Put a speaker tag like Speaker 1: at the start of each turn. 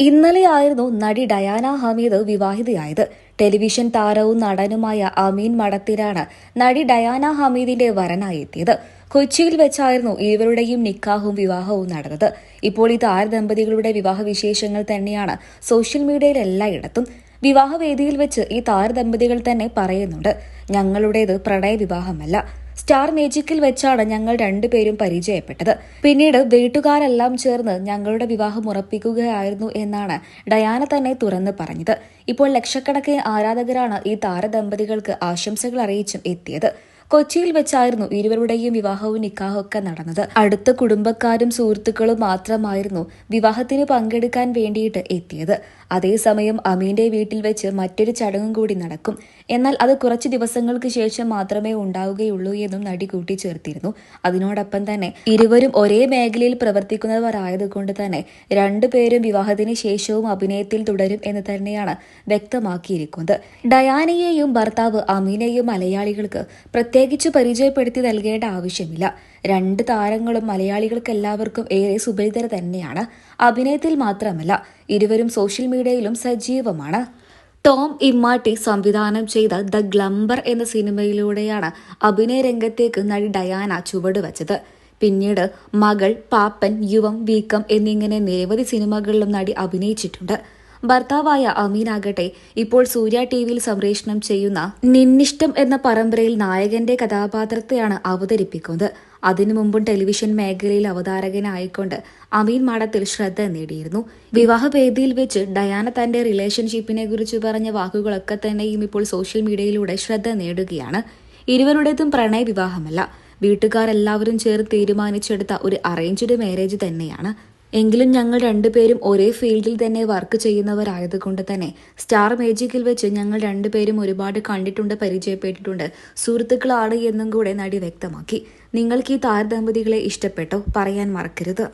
Speaker 1: ഇന്നലെയായിരുന്നു നടി Diana Hameed വിവാഹിതയായത്. Television താരവും നടനുമായ അമീൻ മടത്തിലാണ് നടി ഡയാന ഹമീദിന്റെ വരനായി എത്തിയത്. കൊച്ചിയിൽ വെച്ചായിരുന്നു ഇരുവരുടെയും നിക്കാഹും വിവാഹവും നടന്നത്. ഇപ്പോൾ ഈ താരദമ്പതികളുടെ വിവാഹ വിശേഷങ്ങൾ തന്നെയാണ് സോഷ്യൽ മീഡിയയിൽ എല്ലായിടത്തും. വിവാഹവേദിയിൽ വെച്ച് ഈ താരദമ്പതികൾ തന്നെ പറയുന്നുണ്ട് ഞങ്ങളുടേത് പ്രണയ വിവാഹമല്ല സ്റ്റാർ മേജിക്കിൽ വെച്ചാണ് ഞങ്ങൾ രണ്ടുപേരും പരിചയപ്പെട്ടത്. പിന്നീട് വീട്ടുകാരെല്ലാം ചേർന്ന് ഞങ്ങളുടെ വിവാഹം ഉറപ്പിക്കുകയായിരുന്നു എന്നാണ് ഡയാന തന്നെ തുറന്ന് പറഞ്ഞത്. ഇപ്പോൾ ലക്ഷക്കണക്കിന് ആരാധകരാണ് ഈ താരദമ്പതികൾക്ക് ആശംസകൾ അറിയിച്ചും എത്തിയത്. കൊച്ചിയിൽ വെച്ചായിരുന്നു ഇരുവരുടെയും വിവാഹവും നിക്കാഹൊക്കെ നടന്നത്. അടുത്ത കുടുംബക്കാരും സുഹൃത്തുക്കളും മാത്രമായിരുന്നു വിവാഹത്തിന് പങ്കെടുക്കാൻ വേണ്ടിയിട്ട് എത്തിയത്. അതേസമയം അമീന്റെ വീട്ടിൽ വെച്ച് മറ്റൊരു ചടങ്ങും കൂടി നടക്കും. എന്നാൽ അത് കുറച്ച് ദിവസങ്ങൾക്ക് ശേഷം മാത്രമേ ഉണ്ടാവുകയുള്ളൂ എന്നും നടി കൂട്ടിച്ചേർത്തിരുന്നു. അതിനോടൊപ്പം തന്നെ ഇരുവരും ഒരേ മേഖലയിൽ പ്രവർത്തിക്കുന്നവർ ആയതുകൊണ്ട് തന്നെ രണ്ടുപേരും വിവാഹത്തിന് ശേഷവും അഭിനയത്തിൽ തുടരും എന്ന് തന്നെയാണ് വ്യക്തമാക്കിയിരിക്കുന്നത്. ഡയാനയെയും ഭർത്താവ് അമീനെയും മലയാളികൾക്ക് പ്രത്യേകിച്ച് പരിചയപ്പെടുത്തി നൽകേണ്ട ആവശ്യമില്ല. രണ്ട് താരങ്ങളും മലയാളികൾക്ക് എല്ലാവർക്കും ഏറെ സുപരിതര തന്നെയാണ്. അഭിനയത്തിൽ മാത്രമല്ല ഇരുവരും സോഷ്യൽ മീഡിയയിലും സജീവമാണ്. ടോം ഇമ്മാട്ടി സംവിധാനം ചെയ്ത ദ ഗ്ലംബർ എന്ന സിനിമയിലൂടെയാണ് അഭിനയ രംഗത്തേക്ക് നടി ഡയാന ചുവടുവച്ചത്. പിന്നീട് മകൾ പാപ്പൻ യുവം വീക്കം എന്നിങ്ങനെ നിരവധി സിനിമകളിലും നടി അഭിനയിച്ചിട്ടുണ്ട്. ഭർത്താവായ അമീനാകട്ടെ ഇപ്പോൾ സൂര്യ ടി വിയിൽ സംപ്രേഷണം ചെയ്യുന്ന നിന്നിഷ്ടം എന്ന പരമ്പരയിൽ നായകന്റെ കഥാപാത്രത്തെയാണ് അവതരിപ്പിക്കുന്നത്. അതിനു മുമ്പും ടെലിവിഷൻ മേഖലയിൽ അവതാരകനായിക്കൊണ്ട് അമീൻ മാടത്തിൽ ശ്രദ്ധ നേടിയിരുന്നു. വിവാഹവേദിയിൽ വെച്ച് ഡയാന തന്റെ റിലേഷൻഷിപ്പിനെ കുറിച്ച് പറഞ്ഞ വാക്കുകളൊക്കെ തന്നെയും ഇപ്പോൾ സോഷ്യൽ മീഡിയയിലൂടെ ശ്രദ്ധ നേടുകയാണ്. ഇരുവരുടേതും പ്രണയ വിവാഹമല്ല വീട്ടുകാരെല്ലാവരും ചേർന്ന് തീരുമാനിച്ചെടുത്ത ഒരു അറേഞ്ച്ഡ് മാരേജ് തന്നെയാണ്. എങ്കിലും ഞങ്ങൾ രണ്ടുപേരും ഒരേ ഫീൽഡിൽ തന്നെ വർക്ക് ചെയ്യുന്നവരായതുകൊണ്ട് തന്നെ സ്റ്റാർ മേജിക്കിൽ വെച്ച് ഞങ്ങൾ രണ്ടുപേരും ഒരുപാട് കണ്ടിട്ടുണ്ട് പരിചയപ്പെട്ടിട്ടുണ്ട്. സുഹൃത്തുക്കളാണ് എന്നും കൂടെ നടി വ്യക്തമാക്കി. നിങ്ങൾക്ക് ഈ താരദമ്പതികളെ ഇഷ്ടപ്പെട്ടോ? പറയാൻ മറക്കരുത്.